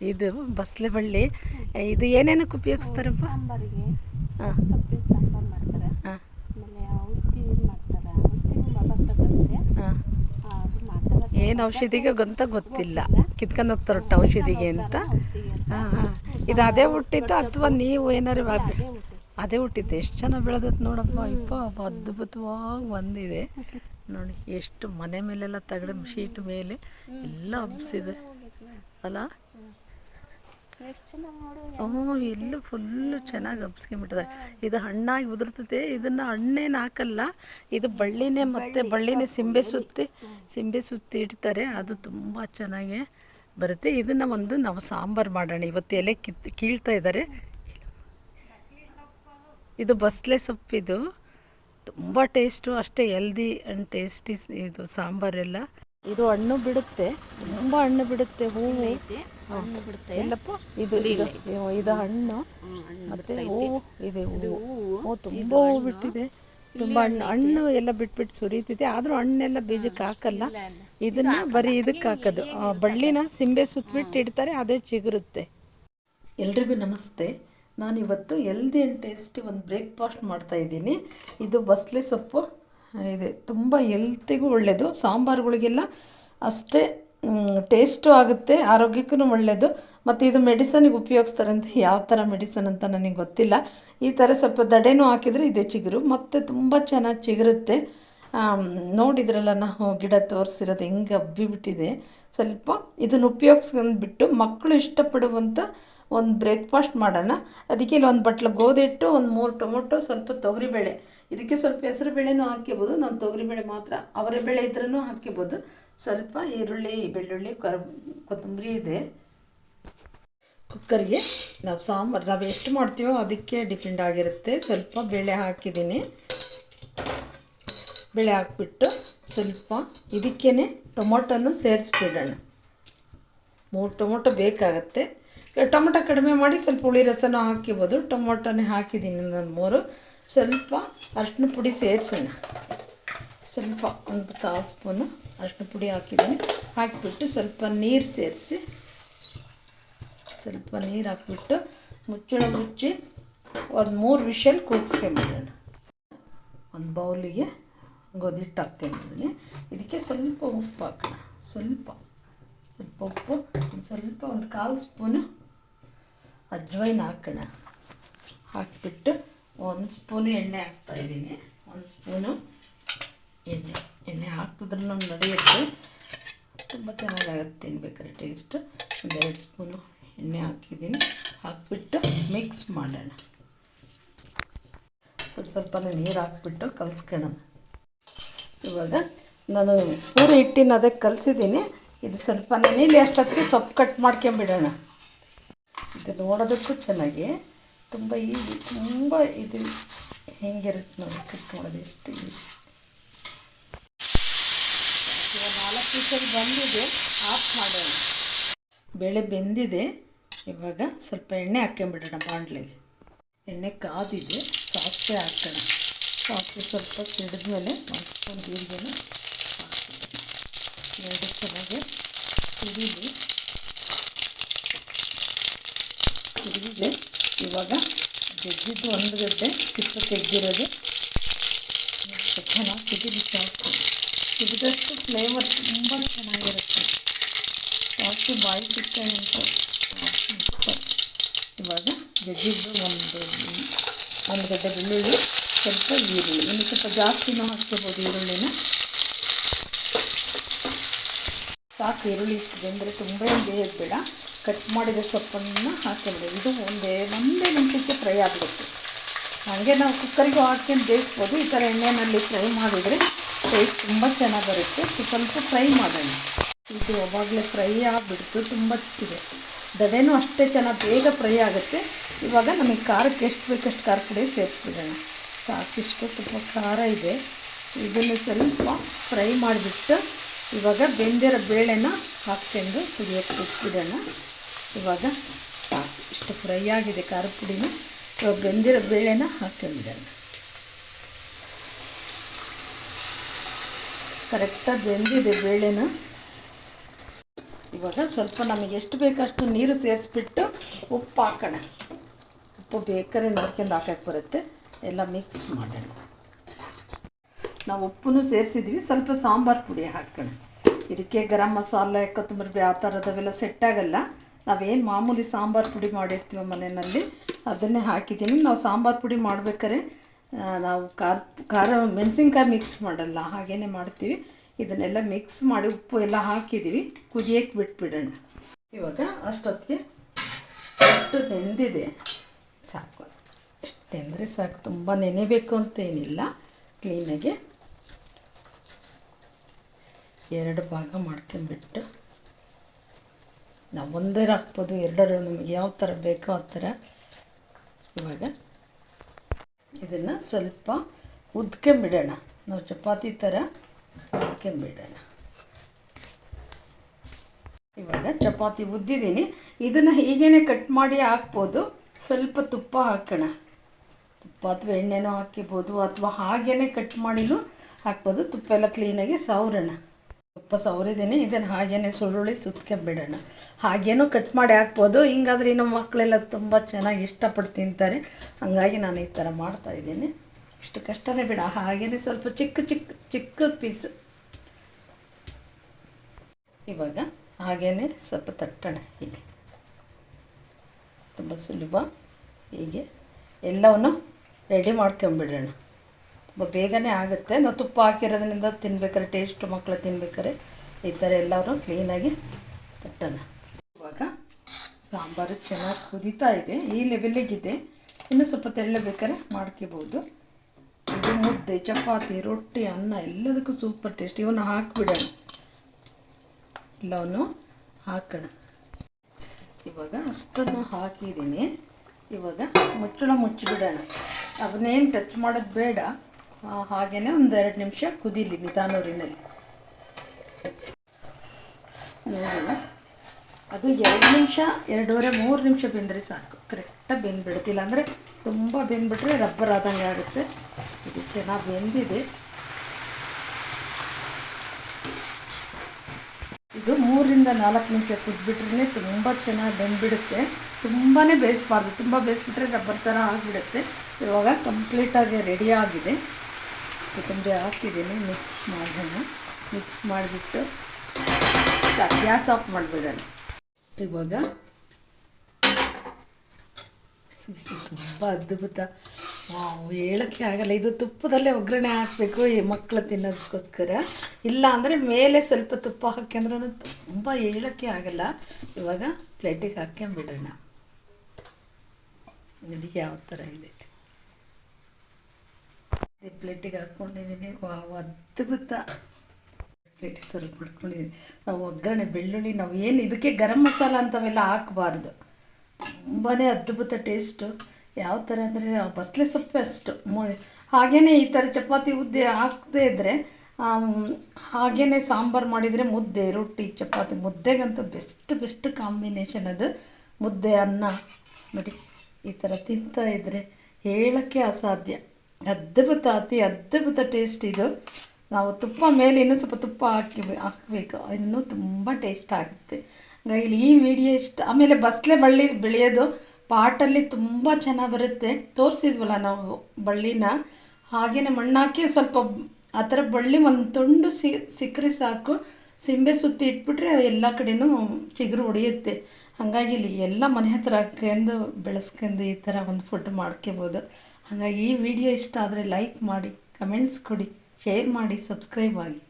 ಇದು ಬಸಳೆ ಬಳ್ಳಿ ಇದು ಏನೇನಕ್ಕೆ ಉಪಯೋಗಿಸ್ತಾರಪ್ಪ? ಸಾಂಬಾರಿಗೆ ಹಾಂ. ಸೊಪ್ಪಿನ ಸಾಂಬಾರು ಮಾಡ್ತಾರೆ. ಹಾಂ. ಆಮೇಲೆ ಔಷಧಿ ಮಾಡ್ತಾರೆ? ಔಷಧಿ ಹಾಂ. ಏನು ಔಷಧಿಗೆ ಅಂತ ಗೊತ್ತಿಲ್ಲ. ಕಿತ್ಕೊಂಡು ಔಷಧಿಗೆ ಅಂತ. ಔಷಧಿಗೆ ಅಂತ. ಹಾಂ ಹಾಂ. ಇದು ಅದೇ ಹುಟ್ಟಿತ್ತು ಅಥವಾ ನೀವು ಏನಾರು ಅದೇ ಹುಟ್ಟಿತ್ತು ಎಷ್ಟು ಚೆನ್ನಾಗಿ ಬೆಳೆದತ್ ನೋಡಪ್ಪ. ಇಪ್ಪ ಅದ್ಭುತವಾಗಿ ಬಂದಿದೆ. ನೋಡಿ ಎಷ್ಟು ಮನೆ ಮೇಲೆಲ್ಲ ತಗಡೆ ಶೀಟ್ ಮೇಲೆ ಎಲ್ಲ ಹಬ್ಸಿದೆ. ಅಲ್ಲ? ಎಲ್ಲೂ ಫುಲ್ಲು ಚೆನ್ನಾಗಿ ಹಬ್ಸ್ಕೊಂಬಿಟ್ಟಿದ್ದಾರೆ. ಇದು ಹಣ್ಣಾಗಿ ಉದುರ್ತದೆ ಇದನ್ನು ಹಣ್ಣೇನು ಹಾಕಲ್ಲ ಇದು ಬಳ್ಳಿನೇ ಮತ್ತೆ ಬಳ್ಳಿನೇ ಸಿಂಬೆ ಸುತ್ತಿ ಸಿಂಬೆ ಸುತ್ತಿ ಇಡ್ತಾರೆ ಅದು ತುಂಬ ಚೆನ್ನಾಗಿ ಬರುತ್ತೆ. ಇದನ್ನು ಒಂದು ನಾವು ಸಾಂಬಾರು ಮಾಡೋಣ. ಇವತ್ತು ಎಲೆ ಕಿತ್ ಕೀಳ್ತಾ ಇದ್ದಾರೆ. ಇದು ಬಸ್ಲೆ ಸೊಪ್ಪಿದು ತುಂಬ ಟೇಸ್ಟು ಅಷ್ಟೇ ಹೆಲ್ದಿ ಆ್ಯಂಡ್ ಟೇಸ್ಟಿ ಇದು ಸಾಂಬಾರೆಲ್ಲ. ಇದು ಹಣ್ಣು ಬಿಡುತ್ತೆ. ತುಂಬಾ ಹಣ್ಣು ಬಿಡುತ್ತೆ ಹೂವು ಹಣ್ಣು ಬಿಡುತ್ತೆ. ಎಲ್ಲಪ್ಪ? ಇದು ಇದು ಇದು ಹಣ್ಣು. ಮತ್ತೆ ಹೂವು ಇದೆ. ಹೂವು ತುಂಬಾ ತುಂಬ ಹೂವು ಬಿಟ್ಟಿದೆ. ತುಂಬಾ ಹಣ್ಣು. ಹಣ್ಣು ಎಲ್ಲ ಬಿಟ್ಬಿಟ್ಟು ಸುರಿತಿದೆ. ಆದ್ರೂ ಹಣ್ಣೆಲ್ಲ ಬೀಜಕ್ಕೆ ಹಾಕಲ್ಲ. ಇದನ್ನ ಬರೀ ಇದಕ್ಕೆ ಹಾಕೋದು. ಬಳ್ಳಿನ ಸಿಂಬೆ ಸುತ್ತಬಿಟ್ಟು ಇಡ್ತಾರೆ ಅದೇ ಚಿಗುರುತ್ತೆ. ಎಲ್ರಿಗೂ ನಮಸ್ತೆ. ನಾನಿವತ್ತು ಎಲ್ದಿ ಅಂಡ್ ಟೇಸ್ಟಿ ಒಂದು ಬ್ರೇಕ್ಫಾಸ್ಟ್ ಮಾಡ್ತಾ ಇದ್ದೀನಿ. ಇದು ಬಸಳೆ ಸೊಪ್ಪು. ಇದೆ. ತುಂಬ ಎಲ್ತಿಗೂ ಒಳ್ಳೆಯದು ಸಾಂಬಾರುಗಳಿಗೆಲ್ಲ ಅಷ್ಟೇ ಟೇಸ್ಟು ಆಗುತ್ತೆ ಆರೋಗ್ಯಕ್ಕೂ ಒಳ್ಳೆಯದು ಮತ್ತು ಇದು ಮೆಡಿಸನಿಗೆ ಉಪಯೋಗಿಸ್ತಾರೆ ಅಂತ ಯಾವ ಥರ ಮೆಡಿಸನ್ ಅಂತ ನನಗೆ ಗೊತ್ತಿಲ್ಲ. ಈ ಥರ ಸ್ವಲ್ಪ ದಡೆನೂ ಹಾಕಿದರೆ ಇದೆ ಚಿಗುರು. ಮತ್ತು ತುಂಬ ಚೆನ್ನಾಗಿ ಚಿಗುರುತ್ತೆ. ನೋಡಿದ್ರಲ್ಲ, ನಾವು ಗಿಡ ತೋರಿಸಿರೋದು ಹೆಂಗೆ ಹಬ್ಬಿಬಿಟ್ಟಿದೆ. ಸ್ವಲ್ಪ ಇದನ್ನು ಉಪಯೋಗಿಸ್ಕೊಂಡ್ಬಿಟ್ಟು ಮಕ್ಕಳು ಇಷ್ಟಪಡುವಂಥ ಒಂದು ಬ್ರೇಕ್ಫಾಸ್ಟ್ ಮಾಡೋಣ. ಅದಕ್ಕೆ ಇಲ್ಲಿ ಒಂದು ಬಟ್ಲು ಗೋಧಿ ಇಟ್ಟು ಒಂದು ಮೂರು ಟೊಮೊಟೊ, ಸ್ವಲ್ಪ ತೊಗರಿಬೇಳೆ. ಇದಕ್ಕೆ ಸ್ವಲ್ಪ ಹೆಸರು ಬೇಳೆನೂ ಹಾಕ್ಕೋಬೋದು ನಾನು ತೊಗರಿಬೇಳೆ ಮಾತ್ರ, ಅವರ ಬೇಳೆ ಇದ್ರೂ ಹಾಕ್ಕೋಬೋದು ಸ್ವಲ್ಪ ಈರುಳ್ಳಿ, ಬೆಳ್ಳುಳ್ಳಿ, ಕರ್, ಕೊತ್ತಂಬರಿ ಇದೆ. ಕುಕ್ಕರ್ಗೆ ನಾವು ಸಾಂಬಾರು, ನಾವು ಎಷ್ಟು ಮಾಡ್ತೀವೋ ಅದಕ್ಕೆ ಡಿಪೆಂಡ್ ಆಗಿರುತ್ತೆ. ಸ್ವಲ್ಪ ಬೇಳೆ ಹಾಕಿದ್ದೀನಿ. ಬೇಳೆ ಹಾಕ್ಬಿಟ್ಟು ಸ್ವಲ್ಪ ಇದಕ್ಕೇ ಟೊಮೊಟೊನು ಸೇರಿಸ್ಬಿಡೋಣ. ಮೂರು ಟೊಮೊಟೊ ಬೇಕಾಗತ್ತೆ. ಟೊಮೊಟೊ ಕಡಿಮೆ ಮಾಡಿ ಸ್ವಲ್ಪ ಹುಳಿ ರಸನೂ ಹಾಕಿಬೋದು. ಟೊಮೊಟೊನೇ ಹಾಕಿದ್ದೀನಿ ನಾನು ಮೂರು. ಸ್ವಲ್ಪ ಅರಿಶಿನ ಪುಡಿ ಸೇರಿಸೋಣ. ಸ್ವಲ್ಪ ಒಂದು ಕಾಲು ಸ್ಪೂನು ಅರಿಶಿನ ಪುಡಿ ಹಾಕಿದ್ದೀನಿ. ಹಾಕಿಬಿಟ್ಟು ಸ್ವಲ್ಪ ನೀರು ಸೇರಿಸಿ ಸ್ವಲ್ಪ ನೀರು ಹಾಕಿಬಿಟ್ಟು ಮುಚ್ಚಳ ಮುಚ್ಚಿ ಒಂದು ಮೂರು ವಿಷಲ್ ಕೂಗಿಸ್ಕೊಂಬಿಡೋಣ ಒಂದು ಬೌಲಿಗೆ ಗೋಧಿ ಹಿಟ್ಟು ಹಾಕ್ಕೊಂಡಿದ್ದೀನಿ ಇದಕ್ಕೆ ಸ್ವಲ್ಪ ಉಪ್ಪು ಹಾಕೋಣ. ಸ್ವಲ್ಪ. ಸ್ವಲ್ಪ ಉಪ್ಪು, ಸ್ವಲ್ಪ ಒಂದು ಕಾಲು ಸ್ಪೂನು ಅಜ್ವೈನ್ ಹಾಕೋಣ. ಹಾಕಿಬಿಟ್ಟು ಒಂದು ಸ್ಪೂನು ಎಣ್ಣೆ ಹಾಕ್ತಾಯಿದ್ದೀನಿ ಒಂದು ಸ್ಪೂನು ಎಣ್ಣೆ. ಎಣ್ಣೆ ಹಾಕಿದ್ರೂ ನಡೆಯುತ್ತೆ. ತುಂಬ ಚೆನ್ನಾಗಾಗುತ್ತೆ ತಿನ್ಬೇಕಾದ್ರೆ ಟೇಸ್ಟ್ ಒಂದೆರಡು ಸ್ಪೂನು ಎಣ್ಣೆ ಹಾಕಿದ್ದೀನಿ. ಹಾಕಿಬಿಟ್ಟು ಮಿಕ್ಸ್ ಮಾಡೋಣ. ಸ್ವಲ್ಪ ಸ್ವಲ್ಪ ನೀರು ಹಾಕ್ಬಿಟ್ಟು ಕಲಿಸ್ಕೊಳ್ಳೋಣ. ಇವಾಗ ನಾನು ಪೂರ ಹಿಟ್ಟಿನ ಅದಕ್ಕೆ ಕಲಿಸಿದ್ದೀನಿ. ಇದು ಸ್ವಲ್ಪ ನೆನೆಯಲ್ಲಿ ಅಷ್ಟೊತ್ತಿಗೆ ಸೊಪ್ಪು ಕಟ್ ಮಾಡ್ಕೊಂಬಿಡೋಣ. ಇದು ನೋಡೋದಕ್ಕೂ ಚೆನ್ನಾಗಿ ತುಂಬ ಈಸಿ, ತುಂಬ ಇದು ಹೆಂಗಿರುತ್ತೆ ನೋಡಿ, ಕಟ್ ಮಾಡೋದು ಎಷ್ಟು ಈಸಿ. ಇವಾಗ ನಾಲ್ಕು ವಿಷಲ್ ಬಂದಿದೆ, ಆಫ್ ಮಾಡೋಣ. ಬೇಳೆ ಬೆಂದಿದೆ, ಇವಾಗ ಸ್ವಲ್ಪ ಎಣ್ಣೆ ಹಾಕ್ಕೊಂಬಿಡೋಣ ಬಾಂಡ್ಲಿಗೆ ಎಣ್ಣೆ ಕಾದಿದೆ, ಸಾಸಿವೆ ಹಾಕೋಣ. ಸ್ವಲ್ಪ ಸಿಡಿದ್ಮೇಲೆ ಒಂದು ಜೀರಿಗೆನ ಎರಡು ಚೆನ್ನಾಗಿ ಸಿಡಿಲಿ ಸಿಡಿದಿದೆ ಇವಾಗ ಜಗ್ಗಿದ್ದು ಒಂದು ಗಡ್ಡೆ ಸಿಪ್ಪೆ ತೆಗೆದಿರೋದು ಚೆನ್ನಾಗಿ ಸಿಡಿಲಿ ಸಾಕು ಸಿಡಿದಷ್ಟು ಫ್ಲೇವರ್ ತುಂಬ ಚೆನ್ನಾಗಿರುತ್ತೆ ಸಾಕು ಬಾಯಿ ಸಿಕ್ಕ ಅಂತ ಇವಾಗ ಜಗ್ಗಿದ್ದು ಒಂದು ಒಂದು ಗಡ್ಡೆ ಬೆಳ್ಳುಳ್ಳಿ. ಸ್ವಲ್ಪ ಈರುಳ್ಳಿ ಇನ್ನು ಸ್ವಲ್ಪ ಜಾಸ್ತಿನೂ ಹಾಕ್ಕೋಬೋದು ಈರುಳ್ಳಿನ ಸಾಕು ಈರುಳ್ಳಿ ಬೆಂದರೆ ತುಂಬ ಬೇಯೋದು ಬೇಡ ಕಟ್ ಮಾಡಿದ ಸೊಪ್ಪನ್ನು ಹಾಕಿಬಿಡಿ ಇದು ಒಂದೇ ಒಂದೇ ನಿಮಿಷಕ್ಕೆ ಫ್ರೈ ಆಗಬೇಕು ಹಾಗೆ ನಾವು ಕುಕ್ಕರಿಗೆ ಹಾಕ್ಕೊಂಡು ಬೇಯಿಸ್ಬೋದು. ಈ ಥರ ಎಣ್ಣೆಯಲ್ಲಿ ಫ್ರೈ ಮಾಡಿದರೆ ಟೇಸ್ಟ್ ತುಂಬ ಚೆನ್ನಾಗಿ ಬರುತ್ತೆ. ಸ್ವಲ್ಪ ಫ್ರೈ ಮಾಡೋಣ. ಇದು ಯಾವಾಗಲೇ ಫ್ರೈ ಆಗಿಬಿಡ್ತು. ತುಂಬ ಇದೆ ದಡೆನೂ ಅಷ್ಟೇ ಚೆನ್ನಾಗಿ ಬೇಗ ಫ್ರೈ ಆಗುತ್ತೆ. ಇವಾಗ ನಮಗೆ ಖಾರಕ್ಕೆ ಎಷ್ಟು ಬೇಕಷ್ಟು ಖಾರ ಪುಡಿ ಸೇರಿಸ್ಬಿಡೋಣ. ಸಾಕಿಷ್ಟು ತುಂಬ ಖಾರ ಇದೆ. ಇದನ್ನು ಸ್ವಲ್ಪ ಫ್ರೈ ಮಾಡಿಬಿಟ್ಟು ಇವಾಗ ಬೆಂದಿರೋ ಬೇಳೆನ ಹಾಕ್ಕೊಂಡು ಕುದಿಯೋಕ್ಕೆ ಬಿಟ್ಬಿಡೋಣ ಇವಾಗ ಸಾಕು. ಇಷ್ಟು ಫ್ರೈ ಆಗಿದೆ ಖಾರ ಪುಡಿನ. ಇವಾಗ ಬೆಂದಿರೋ ಬೇಳೆನ ಹಾಕ್ಕೊಂಬಿಡೋಣ ಕರೆಕ್ಟಾಗಿ ಬೆಂದಿದೆ ಬೇಳೆನ. ಇವಾಗ ಸ್ವಲ್ಪ ನಮಗೆ ಎಷ್ಟು ಬೇಕಷ್ಟು ನೀರು ಸೇರಿಸ್ಬಿಟ್ಟು ಉಪ್ಪು ಹಾಕೋಣ. ಉಪ್ಪು ಬೇಕಾದ್ರೆ ನೋಡ್ಕೊಂಡು ಹಾಕಕ್ಕೆ ಬರುತ್ತೆ. ಎಲ್ಲ ಮಿಕ್ಸ್ ಮಾಡೋಣ. ನಾವು ಉಪ್ಪನ್ನು ಸೇರಿಸಿದ್ವಿ, ಸ್ವಲ್ಪ ಸಾಂಬಾರು ಪುಡಿ ಹಾಕೋಣ. ಇದಕ್ಕೆ ಗರಂ ಮಸಾಲ, ಕೊತ್ತಂಬರಿ ಆ ಥರದವೆಲ್ಲ ಸೆಟ್ಟಾಗಲ್ಲ ನಾವೇನು ಮಾಮೂಲಿ ಸಾಂಬಾರು ಪುಡಿ ಮಾಡಿರ್ತೀವಿ ಮನೆಯಲ್ಲಿ, ಅದನ್ನೇ ಹಾಕಿದ್ದೀನಿ. ನಾವು ಸಾಂಬಾರು ಪುಡಿ ಮಾಡ್ಬೇಕಾದ್ರೆ ನಾವು ಖಾರ ಖಾರ, ಮೆಣಸಿನ್ಕಾಯಿ ಮಿಕ್ಸ್ ಮಾಡಲ್ಲ ಹಾಗೇ ಮಾಡ್ತೀವಿ. ಇದನ್ನೆಲ್ಲ ಮಿಕ್ಸ್ ಮಾಡಿ ಉಪ್ಪು ಎಲ್ಲ ಹಾಕಿದ್ದೀವಿ ಕುದಿಯಕ್ಕೆ ಬಿಟ್ಬಿಡೋಣ. ಇವಾಗ ಅಷ್ಟೊತ್ತಿಗೆ ಅಷ್ಟು ನೆಂದಿದೆ. ಸಾಕು. ಎಷ್ಟು ಅಂದರೆ ಸಾಕು. ತುಂಬ ನೆನೆಬೇಕು ಅಂತ ಏನಿಲ್ಲ. ಕ್ಲೀನಾಗಿ ಎರಡು ಭಾಗ ಮಾಡ್ಕೊಂಬಿಟ್ಟು ನಾವು ಒಂದೇ ಹಾಕ್ಬೋದು ಎರಡರು ನಮಗೆ ಯಾವ ಥರ ಬೇಕೋ ಆ ಥರ ಇವಾಗ ಇದನ್ನು ಸ್ವಲ್ಪ ಉದ್ಕೊಂಬಿಡೋಣ ನಾವು ಚಪಾತಿ ಥರ ಉದ್ಕೊಂಬಿಡೋಣ ಇವಾಗ ಚಪಾತಿ ಉದ್ದಿದ್ದೀನಿ. ಇದನ್ನು ಹೀಗೇ ಕಟ್ ಮಾಡಿ ಹಾಕ್ಬೋದು. ಸ್ವಲ್ಪ ತುಪ್ಪ ಹಾಕೋಣ. ತುಪ್ಪ ಅಥವಾ ಎಣ್ಣೆನೂ ಹಾಕಿಬೋದು ಅಥವಾ ಹಾಗೇ ಕಟ್ ಮಾಡಿನೂ ಹಾಕ್ಬೋದು. ತುಪ್ಪ ಎಲ್ಲ ಕ್ಲೀನಾಗಿ ಸವರೋಣ. ತುಪ್ಪ ಸವರಿದ್ದೀನಿ, ಇದನ್ನು ಹಾಗೇ ಸುರುಳಿ ಸುತ್ಕೊಂಬಿಡೋಣ ಹಾಗೇನೂ ಕಟ್ ಮಾಡಿ ಹಾಕ್ಬೋದು. ಹಿಂಗಾದ್ರೆ ನಮ್ಮ ಮಕ್ಕಳೆಲ್ಲ ತುಂಬ ಚೆನ್ನಾಗಿ ಇಷ್ಟಪಟ್ಟು ತಿಂತಾರೆ. ಹಂಗಾಗಿ ನಾನು ಈ ಥರ ಮಾಡ್ತಾಯಿದ್ದೀನಿ ಇಷ್ಟು ಕಷ್ಟನೇ ಬಿಡ. ಹಾಗೇ ಸ್ವಲ್ಪ ಚಿಕ್ಕ ಚಿಕ್ಕ ಚಿಕ್ಕ ಪೀಸ್ ಇವಾಗ ಹಾಗೇ ಸ್ವಲ್ಪ ತಟ್ಟೋಣ ಹೀಗೆ. ತುಂಬ ಸುಲಭ. ಹೀಗೆ ಎಲ್ಲವನ್ನು ರೆಡಿ ಮಾಡ್ಕೊಂಬಿಡೋಣ ತುಂಬ ಬೇಗನೆ ಆಗುತ್ತೆ. ನಾವು ತುಪ್ಪ ಹಾಕಿರೋದ್ರಿಂದ ತಿನ್ಬೇಕಾದ್ರೆ ಟೇಸ್ಟ್ ಮಕ್ಕಳು ತಿನ್ಬೇಕಾದ್ರೆ ಈ ಥರ ಎಲ್ಲರೂ ಕ್ಲೀನಾಗಿ ತಟ್ಟೋಣ ಇವಾಗ ಸಾಂಬಾರು ಚೆನ್ನಾಗಿ ಕುದೀತಾ ಇದೆ. ಈ ಲೆವೆಲ್ಲಿಗಿದೆ ಇನ್ನೂ ಸ್ವಲ್ಪ ತೆಳ್ಳಬೇಕಾದ್ರೆ ಮಾಡ್ಕೋಬೋದು. ಇದು ಮುದ್ದೆ, ಚಪಾತಿ, ರೊಟ್ಟಿ, ಅನ್ನ ಎಲ್ಲದಕ್ಕೂ ಸೂಪರ್ ಟೇಸ್ಟ್ ಇವನ್ನ ಹಾಕಿಬಿಡೋಣ. ಎಲ್ಲವನ್ನು ಹಾಕೋಣ. ಇವಾಗ ಅಷ್ಟನ್ನು ಹಾಕಿದ್ದೀನಿ. ಇವಾಗ ಮುಚ್ಚಳ ಮುಚ್ಚಿಬಿಡೋಣ. ಅವನ್ನೇನು ಟಚ್ ಮಾಡೋದು ಬೇಡ. ಹಾಗೇ ಒಂದು ಎರಡು ನಿಮಿಷ ಕುದೀಲಿ ನಿಧಾನೂರಿನಲ್ಲಿ. ಅದು ಎರಡು ನಿಮಿಷ, ಎರಡೂವರೆ, ಮೂರು ನಿಮಿಷ ಬೆಂದರೆ ಸಾಕು. ಕರೆಕ್ಟಾಗಿ ಬೆಂದ್ಬಿಡ್ತಿಲ್ಲ ಅಂದರೆ ತುಂಬ ಬೆಂದ್ಬಿಟ್ರೆ ರಬ್ಬರ್ ಆದಂಗೆ ಆಗುತ್ತೆ. ಇದು ಚೆನ್ನಾಗಿ ಬೆಂದಿದೆ. ಇದು ಮೂರರಿಂದ ನಾಲ್ಕು ನಿಮಿಷ ಕುದ್ಬಿಟ್ರೆ ತುಂಬ ಚೆನ್ನಾಗಿ ಬೆಂದ್ಬಿಡುತ್ತೆ. ತುಂಬಾ ಬೇಯಿಸ್ಬಾರ್ದು. ತುಂಬ ಬೇಯಿಸ್ಬಿಟ್ರೆ ರಬ್ಬರ್ ಥರ ಆಗಿಬಿಡುತ್ತೆ. ಇವಾಗ ಕಂಪ್ಲೀಟಾಗಿ ರೆಡಿ ಆಗಿದೆ. ಕೊತ್ತಂಬರಿ ಹಾಕಿದ್ದೀನಿ. ಮಿಕ್ಸ್ ಮಾಡೋಣ. ಮಿಕ್ಸ್ ಮಾಡಿಬಿಟ್ಟು ಗ್ಯಾಸ್ ಆಫ್ ಮಾಡಿಬಿಡೋಣ. ಇವಾಗ ತುಂಬ ಅದ್ಭುತ. ಹೇಳೋಕ್ಕೆ ಆಗಲ್ಲ. ಇದು ತುಪ್ಪದಲ್ಲೇ ಒಗ್ಗರಣೆ ಹಾಕಬೇಕು, ಈ ಮಕ್ಕಳು ತಿನ್ನೋದಕ್ಕೋಸ್ಕರ. ಇಲ್ಲ ಅಂದರೆ ಮೇಲೆ ಸ್ವಲ್ಪ ತುಪ್ಪ ಹಾಕ್ಯಂದ್ರೂ ತುಂಬ ಹೇಳೋಕ್ಕೆ ಆಗಲ್ಲ. ಇವಾಗ ಪ್ಲೇಟಿಗೆ ಹಾಕ್ಕೊಂಬಿಡೋಣ ನೋಡಿ ಯಾವ ಥರ ಇದೆ. ಅದೇ ಪ್ಲೇಟಿಗೆ ಹಾಕ್ಕೊಂಡಿದ್ದೀನಿ. ಅದ್ಭುತ. ಪ್ಲೇಟಿಗೆ ಸರ್ವ್ ಮಾಡ್ಕೊಂಡಿದ್ದೀನಿ ನಾವು ಒಗ್ಗರಣೆ, ಬೆಳ್ಳುಳ್ಳಿ ನಾವು ಏನು ಇದಕ್ಕೆ ಗರಂ ಮಸಾಲ ಅಂತವೆಲ್ಲ ಹಾಕಬಾರ್ದು. ತುಂಬಾ ಅದ್ಭುತ ಟೇಸ್ಟು. ಯಾವ ಥರ ಅಂದರೆ ಬಸಳೆ ಸೊಪ್ಪು ಅಷ್ಟು. ಹಾಗೆಯೇ ಈ ಥರ ಚಪಾತಿ ಉದ್ದೆ ಹಾಕದೇ ಇದ್ದರೆ ಹಾಗೆಯೇ ಸಾಂಬಾರು ಮಾಡಿದರೆ ಮುದ್ದೆ, ರೊಟ್ಟಿ, ಚಪಾತಿ, ಮುದ್ದೆಗಂತೂ ಬೆಸ್ಟ್ ಬೆಸ್ಟ್ ಕಾಂಬಿನೇಷನ್ ಅದು. ಮುದ್ದೆ, ಅನ್ನ, ನೋಡಿ, ಈ ಥರ ತಿಂತಾ ಇದ್ದರೆ ಹೇಳೋಕ್ಕೆ ಅಸಾಧ್ಯ. ಅದ್ಭುತ, ಅತಿ ಅದ್ಭುತ ಟೇಸ್ಟ್ ಇದು. ನಾವು ತುಪ್ಪ ಮೇಲೆ ಇನ್ನೂ ಸ್ವಲ್ಪ ತುಪ್ಪ ಹಾಕಿ, ಹಾಕಬೇಕು. ಇನ್ನೂ ತುಂಬ ಟೇಸ್ಟ್ ಆಗುತ್ತೆ. ಹಾಗಾಗಿ ಈ ವಿಡಿಯೋ ಇಷ್ಟ. ಆಮೇಲೆ ಬಸಳೆ ಬಳ್ಳಿ, ಬೆಳೆಯೋದು ಪಾಟಲ್ಲಿ ತುಂಬ ಚೆನ್ನಾಗಿ ಬರುತ್ತೆ. ತೋರಿಸಿದ್ವಲ್ಲ ನಾವು ಬಳ್ಳಿನ? ಹಾಗೆಯೇ ಮಣ್ಣಾಕಿ ಸ್ವಲ್ಪ ಆ ಥರ ಬಳ್ಳಿ ಒಂದು ತುಂಡು ಸಿ, ಸಿಕ್ಕರೆ ಸಾಕು. ಸಿಂಬೆ ಸುತ್ತಿ ಇಟ್ಬಿಟ್ರೆ ಅದು ಎಲ್ಲ ಕಡೆನೂ ಚಿಗುರು ಹೊಡೆಯುತ್ತೆ. ಹಾಗಾಗಿ ಇಲ್ಲಿ ಎಲ್ಲ ಮನೆ ಹತ್ರ ಹಾಕ್ಕೊಂಡು ಬೆಳೆಸ್ಕೊಂಡು ಈ ಥರ ಒಂದು ಫುಡ್ ಮಾಡ್ಕೋಬೋದು. ಹಾಗಾಗಿ ಈ ವಿಡಿಯೋ ಇಷ್ಟ ಆದರೆ ಲೈಕ್ ಮಾಡಿ, ಕಮೆಂಟ್ಸ್ ಕೊಡಿ, ಶೇರ್ ಮಾಡಿ, ಸಬ್ಸ್ಕ್ರೈಬ್ ಆಗಿ.